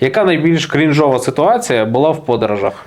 Яка найбільш крінжова ситуація була в подорожах?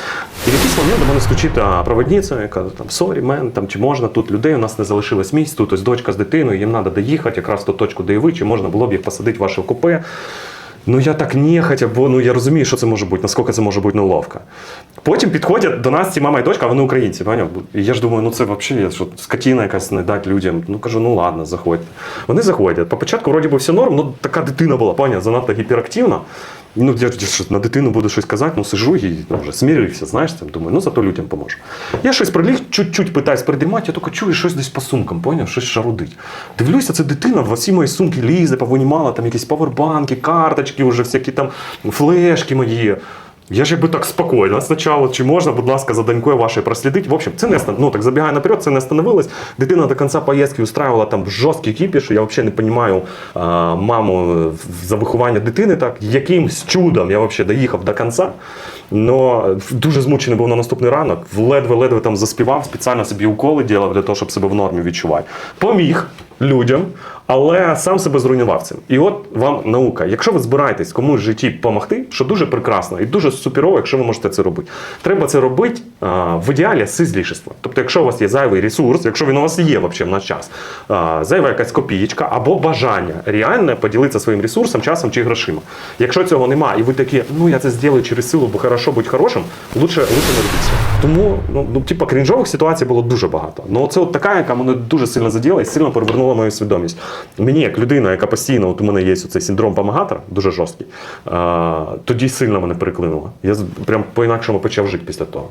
І в якийсь момент до мене стучить проводниця, яка там сорі, мен, там чи можна тут людей, у нас не залишилось місць, тут ось дочка з дитиною, їм треба доїхати якраз в ту точку, де і ви, чи можна було б їх посадити в ваше купе. Ну я так нехотя, бо ну я розумію, що це може бути, наскільки це може бути неловко. Потім підходять до нас ці мама і дочка, а вони українці, поняв? І я ж думаю, ну це взагалі що, скотіна якась не дати людям. Ну кажу, ну ладно, заходьте. Вони заходять. По початку вроді би все норм, ну така дитина була, поняв, занадто гіперактивна. Ну, я ж на дитину буду щось казати, ну сижу і ну, вже смірився, знаєш, там, думаю, ну зато людям поможу. Я щось приліг, чуть-чуть питаюсь придимати, я тільки чую щось десь по сумкам, поняв, щось шарудить. Дивлюся, це дитина в усі мої сумки лізе, повинімала там якісь павербанки, карточки, вже всякі там флешки мої. Я ж якби так спокійно. Спочатку, чи можна, будь ласка, за донькою вашою прослідити. В общем, це не ну, так забігає наперед, це не остановилось. Дитина до кінця поїздки устраивала там жорсткий кіпіш. Я взагалі не розумію маму за виховання дитини. Так якимсь чудом я взагалі доїхав до кінця. Но дуже змучений був на наступний ранок. Ледве-ледве там заспівав, спеціально собі уколи ділав для того, щоб себе в нормі відчувати. Поміг людям, але сам себе зруйнував цим. І от вам наука. Якщо ви збираєтесь комусь в житті допомогти, що дуже прекрасно і дуже суперово, якщо ви можете це робити. Треба це робити а, в ідеалі з злішества. Тобто, якщо у вас є зайвий ресурс, якщо він у вас є взагалі в час, а, зайва якась копієчка або бажання реальне поділитися своїм ресурсом, часом чи грошима. Якщо цього немає, і ви такі, ну я це зроблю через силу, бо хорошо бути хорошим, лучше, лучше не цього. Тому ну, ну, типа крінжових ситуацій було дуже багато. Ну це от така, яка мене дуже сильно заділа і сильно перевернула мою свідомість. Мені, як людина, яка постійно, от у мене є цей синдром помагатора, дуже жорсткий, тоді сильно мене переклинуло. Я прям по-інакшому почав жити після того.